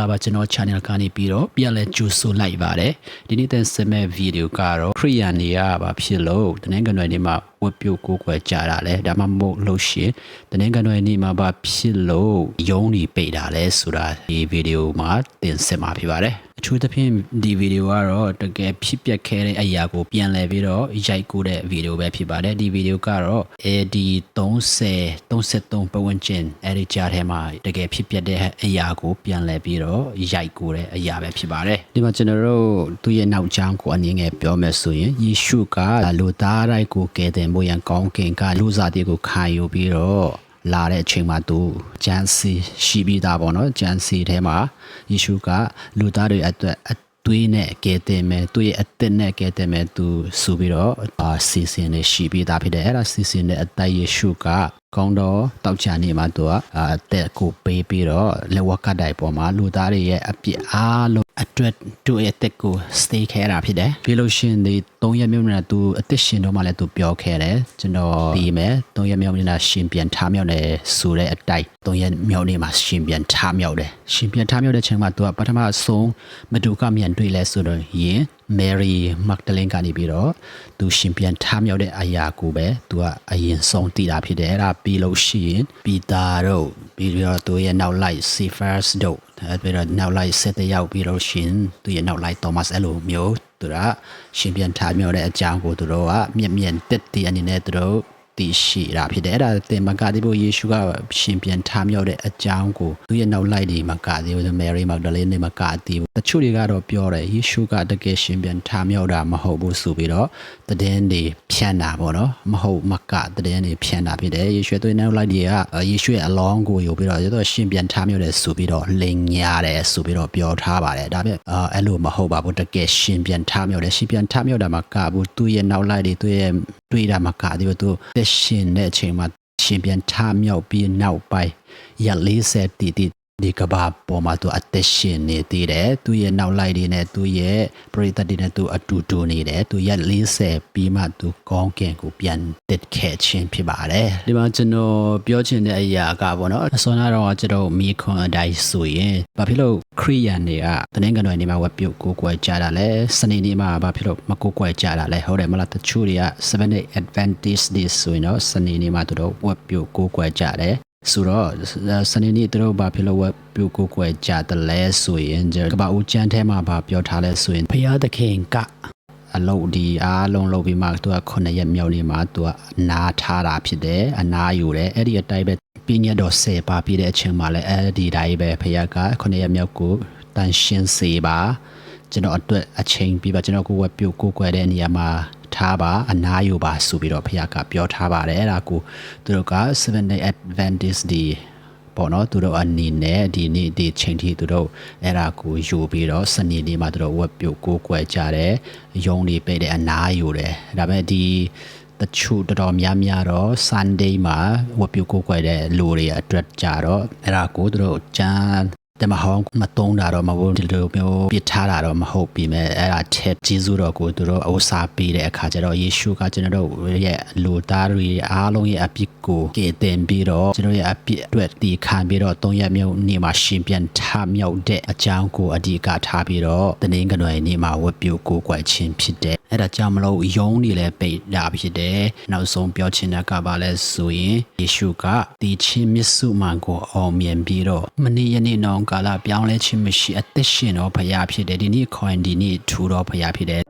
္ဂလာပါကျွန်တော် channel ကနေပြီးတော့ပြန်လဲကြိုဆိုလိုက်ပါတယ်ဒီနေ့တဲ့စမဲ့ဗီဒီယိုကတော့ခရီးယန်တွေကဘာဖြစ်လို့တနင်္ဂနွေနေ့မှာဝက်ပြုတ်ကိုကွယ်ကြတာလဲဒါမှမဟုတ်လို့ရှရင်တနင်္ဂနွေနေ့မှာဘာဖြစ်လို့ယုံနေပိတ်တာလဲဆိုတာဒီဗီဒီယိုမှာတင်ဆက်မှာဖြစ်ပါတယ် အထူးသဖြင့်ဒီဗီဒီယိုကတော့တကယ်ဖြစ်ပျက်ခဲ့တဲ့အရာကိုပြန်လည်ပြီးတော့ရိုက်ကူးတဲ့ဗီဒီယိုပဲဖြစ်ပါတယ်ဒီဗီဒီယိုကတော့အဲဒီ30 33ပတ်ဝန်းကျင်အဲဒီကြားထဲမှာတကယ်ဖြစ်ပျက်တဲ့အရာကိုပြန်လည်ပြီးတော့ရိုက်ကူးတဲ့အရာပဲဖြစ်ပါတယ်ဒီမှာကျွန်တော်တို့သူ့ရဲ့နောက်ကျောင်းကိုအနေငယ်ပြောမယ်ဆိုရင်ယေရှုကလူသားတိုင်းကိုကယ်တင်ဖို့ရန်ကောင်းကင်ကလူစားတွေကိုခံယူပြီးတော့ လာတဲ့အချိန်မှာသူဂျန်စီရှိပြီးသားပေါ့နော်ဂျန်စီထဲမှာယေရှုကလူသားတွေအတွက်အသွေးနဲ့ကဲတင်မယ်သူ့ရဲ့အသက်နဲ့ကဲတင်မယ်သူဆိုပြီးတော့အာစီစဉ်နေရှိပြီးသားဖြစ်တယ်အဲ့ဒါစီစဉ်တဲ့အသက်ယေရှုကကောင်းတော့တောက်ချာနေမှာသူကအသက်ကိုပေးပြီးတော့လက်ဝက်ကတိုင်ပေါ်မှာလူသားတွေရဲ့အပြစ်အားလုံး အတွက်သူ့ရဲ့အသက်ကို stay ခဲတာဖြစ်တယ်ပြီးလို့ရှရင်ဒီ3ရက်မြောက်နေ့ကသူအသက်ရှင်တော့မှလည်းသူပြောခဲ့တယ်ကျွန်တော်ပြီးမယ်3ရက်မြောက်နေ့ကရှင်ပြန်ထားမြောက်တယ်ဆိုတဲ့အတိုက်3ရက်မြောက်နေ့မှာရှင်ပြန်ထားမြောက်တယ်ရှင်ပြန်ထားမြောက်တဲ့ချိန်မှာသူကပထမဆုံးမတူကမြန်တွေ့လဲဆိုတော့ယင် Mary Magdalene ကနေပြီးတော့သူရှင်ပြန်ထားမြောက်တဲ့အရာကိုပဲသူကအရင်ဆုံးတည်တာဖြစ်တယ်အဲ့ဒါပြီးလို့ရှိရင်ပီတာတို့ပြီးတော့သူရဲ့နောက်လိုက် Cephas တို့အဲ့ ပြီးတော့နောက်လိုက်ဆက်တဲ့ရောက်ပြီးတော့ရှင်သူရဲ့နောက်လိုက် Thomas အဲ့လိုမျိုးသူကရှင်ပြန်ထားမြောက်တဲ့အကြောင်းကိုသူတို့ကမျက်မြင်တက်တည်အနေနဲ့သူတို့ တည်ရှိတာဖြစ်တယ်အဲ့ဒါတင်မကတိဖို့ယေရှုကရှင်ပြန်ထားမြောက်တဲ့အကြောင်းကိုသူရဲ့နောက်လိုက်တွေမကသေးဘူး Mary Magdalene တွေမကသေးဘူးတချို့တွေကတော့ပြောတယ်ယေရှုကတကယ်ရှင်ပြန်ထားမြောက်တာမဟုတ်ဘူးဆိုပြီးတော့တည်င်းတွေဖြန့်တာပေါ့နော်မဟုတ်မကတည်င်းတွေဖြန့်တာဖြစ်တယ်ယေရှုသူရဲ့နောက်လိုက်တွေကယေရှုရဲ့အလောင်းကိုယူပြီးတော့ရတော့ရှင်ပြန်ထားမြောက်တယ်ဆိုပြီးတော့လိန်ညာတယ်ဆိုပြီးတော့ပြောထားပါတယ်ဒါပေမဲ့အဲ့လိုမဟုတ်ပါဘူးတကယ်ရှင်ပြန်ထားမြောက်တယ်ရှင်ပြန်ထားမြောက်တာမကဘူးသူရဲ့နောက်လိုက်တွေသူရဲ့ တွေးတာမကသေးဘူးသူသက်ရှင်တဲ့အချိန်မှာရှင်ပြန်ထားမြောက်ပြီးနောက်ပိုင်းရက်40တီတီ ဒီကဘာပေါ်မှာသူအသက်ရှင်နေသေးတယ်သူရဲ့နောက်လိုက်တွေနဲ့သူရဲ့ပရိသတ်တွေနဲ့သူအတူတူနေတယ်သူရက်40ပြီးမှသူကောင်းကင်ကိုပြန်တက်ခဲ့ခြင်းဖြစ်ပါတယ်ဒီမှာကျွန်တော်ပြောချင်တဲ့အရာကပေါ့နော်အစောနာတော့ကျွန်တော်မိခွန်အတိုင်းဆိုရင်ဘာဖြစ်လို့ခရိယန်တွေကတနင်္ဂနွေနေ့မှာဝက်ပြုတ်ကိုကွယ်ကြတာလဲစနေနေ့မှာဘာဖြစ်လို့မကိုကွယ်ကြတာလဲဟုတ်တယ်မလားတချို့တွေက7 day advantage days ဆိုရင်တော့စနေနေ့မှာသူတို့ဝက်ပြုတ်ကိုကွယ်ကြတယ် ဆိုတော့စနေနေ့သူတို့ဘာဖြစ်လို့ဝက်ပြုတ်ကိုကွယ်ကြတယ်လဲဆိုရင်ကဘာဦးကျန်းထဲမှာဘာပြောထားလဲဆိုရင်ဖရာသခင်ကအလုပ်ဒီအားလုံးလုပ်ပြီးမှသူက9ရက်မြောက်နေ့မှာသူကအနာထားတာဖြစ်တယ်အနာယူတယ်အဲ့ဒီအတိုင်းပဲပြည့်ညတ်တော်ဆယ်ပါပြည့်တဲ့အချိန်မှာလည်းအဲ့ဒီတိုင်းပဲဖရာက9ရက်မြောက်ကိုတန်ရှင်းစေပါကျွန်တော်အတွက်အချိန်ပြီးပါကျွန်တော်ကိုဝက်ပြုတ်ကိုကွယ်တဲ့နေရာမှာ ထားပါအနာယူပါဆိုပြီးတော့ဖခင်ကပြောထားပါတယ်အဲ့ဒါကိုသူတို့က7 day advantage ဒီပေါ့နော်သူတို့အနေနဲ့ဒီနေ့ဒီချိန်ထိသူတို့အဲ့ဒါကိုယူပြီးတော့စနေနေ့မှာသူတို့ဝက်ပြုတ်ကိုကွယ်ကြတယ်ယုံနေပိတ်တဲ့အနာယူတယ်ဒါပေမဲ့ဒီတချို့တော်တော်များများတော့ Sunday မှာဝက်ပြုတ်ကိုကွယ်တဲ့လူတွေအတွက်ကြတော့အဲ့ဒါကိုသူတို့ကျန်း တမဟောင်းမတုံးတာတော့မဟုတ်ဒီလိုမျိုးပြစ်ထားတာတော့မဟုတ်ပြီမဲ့အဲ့ဒါချက်ဂျေဇုတော်ကိုသူတို့အဝစားပေးတဲ့အခါကျတော့ယေရှုကကျွန်တော်တို့ရဲ့လူသားတွေအားလုံးရဲ့အပြစ်ကိုကယ်တင်ပြီးတော့ကျွန်တော်ရဲ့အပြစ်အတွက်ဒီခံပြီးတော့၃ရက်မြောက်နေ့မှာရှင်ပြန်ထမြောက်တဲ့အကြောင်းကိုအဓိကထားပြီးတော့တနင်္ဂနွေနေ့မှာဝတ်ပြုကိုကွယ်ခြင်းဖြစ်တယ်အဲ့ဒါကြောင့်မလို့ယုံနေလဲပိတ်တာဖြစ်တယ်နောက်ဆုံးပြောချင်တာကပါလဲဆိုရင်ယေရှုကဒီချင်းမြတ်စုမှန်ကိုအောင်မြင်ပြီးတော့မနေ့ယနေ့နောင်ကာလပြောင်းလဲခြင်းမရှိအသက်ရှင်တော်ဖရာဖြစ်တယ်ဒီနေ့ခေါ်ရင်ဒီနေ့ထူတော်ဖရာဖြစ်တယ်